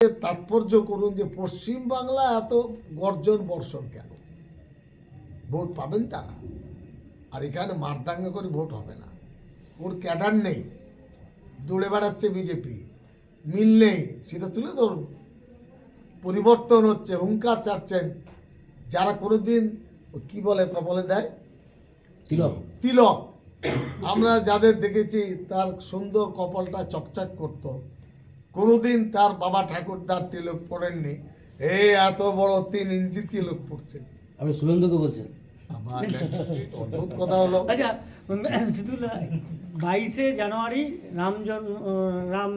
তাৎপর্য করুন যে পশ্চিম বাংলা এত গর্জন বর্ষণ কেন? ভোট পাবেন তারা। আর এখানে মারদাঙ্গা করে ভোট হবে না। ওর ক্যাডার নেই দৌড়ে বেড়াচ্ছে বিজেপি মিল নেই সেটা তুলে ধরুন। পরিবর্তন হচ্ছে হুঙ্কার চাচ্ছেন যারা কোনোদিন ও কি বলে কবলে দেয়? তিলক। তিলক। আমরা যাদের দেখেছি তার সুন্দর কপালটা চকচক করত। কোনোদিন তার বাবা ঠাকুরদার তিলক পড়েননি। এই এত বড় তিন ইঞ্চি তিলক পড়ছে। আপনি শুভেন্দুকে বলছেন? অদ্ভুত কথা হলো। আচ্ছা বাইশে জানুয়ারি রাম রাম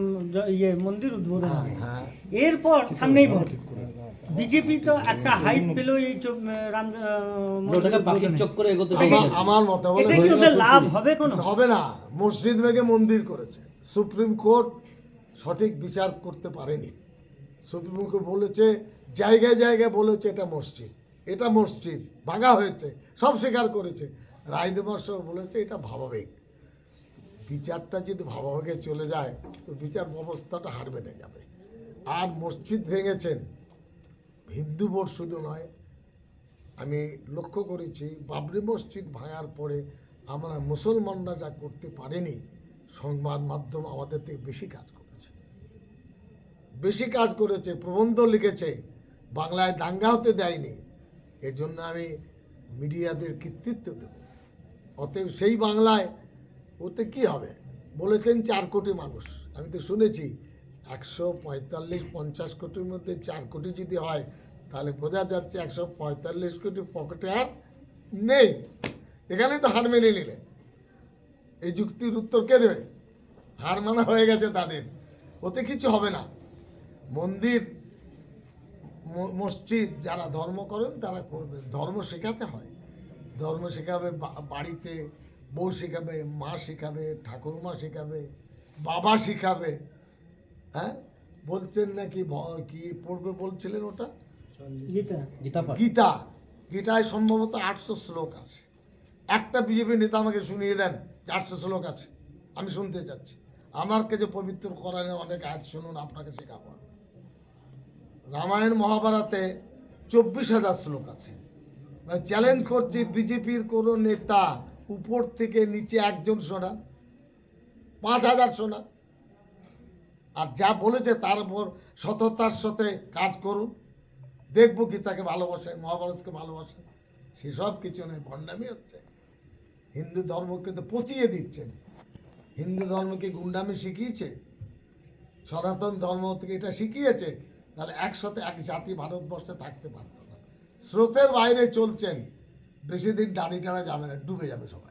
ইয়ে মন্দির উদ্বোধন হবে। হ্যাঁ। এরপর সামনেই ভোট। বিজেপি তো একটা হাইপ পেল এই রাম। চক্করে এগোতে আমার- মতে লাভ হবে কোনো? হবে না। মসজিদ ভেঙে মন্দির করেছে। সুপ্রিম কোর্ট সঠিক বিচার করতে পারেনি। সুপ্রিম কোর্ট বলেছে, জায়গায় জায়গায় বলেছে এটা মসজিদ। এটা মসজিদ, ভাঙা হয়েছে, সব স্বীকার করেছে। রায় দেবার সময় বলেছে, এটা ভাবাবেগ। বিচারটা যদি ভাবাবেগে চলে যায়, তো বিচার ব্যবস্থাটা হার বেড়ে যাবে। আর মসজিদ ভেঙেছেন, হিন্দু বোর্ড শুধু নয়, আমি লক্ষ্য করেছি, বাবরি মসজিদ ভাঙার পরে আমরা মুসলমানরা যা করতে পারেনি, সংবাদ মাধ্যম আমাদের থেকে বেশি কাজ করেছে বেশি কাজ করেছে, প্রবন্ধ লিখেছে, বাংলায় দাঙ্গা হতে দেয়নি। এজন্য আমি মিডিয়াদের কৃতিত্ব দেব। অতএব সেই বাংলায় ওতে কি হবে? বলেছেন চার কোটি মানুষ। আমি তো শুনেছি, একশো পঁয়তাল্লিশ পঞ্চাশ কোটির মধ্যে চার কোটি যদি হয়, তাহলে বোঝা যাচ্ছে একশো পঁয়তাল্লিশ কোটি পকেটে আর নেই। এখানেই তো হার মেনে নিলে। এই যুক্তির উত্তর কে দেবে? হার মানা হয়ে গেছে তাদের। ওতে কিছু হবে না। মন্দির মসজিদ যারা ধর্ম করেন তারা করবে ধর্ম শেখাতে হয়। ধর্ম শেখাবে বা- বাড়িতে বউ শেখাবে মা শেখাবে ঠাকুরমা শেখাবে বাবা শেখাবে। হ্যাঁ? বলছেন নাকি ভ- কি পড়বে বলছিলেন ওটা? গীতা। গীতা গীতা। গীতায় সম্ভবত আটশো শ্লোক আছে। একটা বিজেপি নেতা আমাকে শুনিয়ে দেন যে আটশো শ্লোক আছে। আমি শুনতে চাচ্ছি। আমার কাছে পবিত্র কোরআনে অনেক আয়াত শুনুন আপনাকে শেখাবো আমি। রামায়ণ মহাভারতে চব্বিশ হাজার শ্লোক আছে। চ্যালেঞ্জ করছি বিজেপির কোনো নেতা উপর থেকে নিচে একজন শোনা, পাঁচ হাজার শোনা। আর যা বলেছে তার উপর সততার সাথে কাজ করুন। দেখব কি তাকে ভালোবাসে মহাভারতকে ভালোবাসে সেসব কিছু নেই ভণ্ডামি হচ্ছে। হিন্দু ধর্মকে তো পচিয়ে দিচ্ছেন। হিন্দু ধর্মকে গুন্ডামি শিখিয়েছে, সনাতন ধর্ম থেকে এটা শিখিয়েছে। তাহলে একসাথে এক জাতি ভারতবর্ষে থাকতে পারতো না। স্রোতের বাইরে চলছেন, বেশি দিন দাঁড়িয়ে টাড়া যাবে না, ডুবে যাবে সবাই।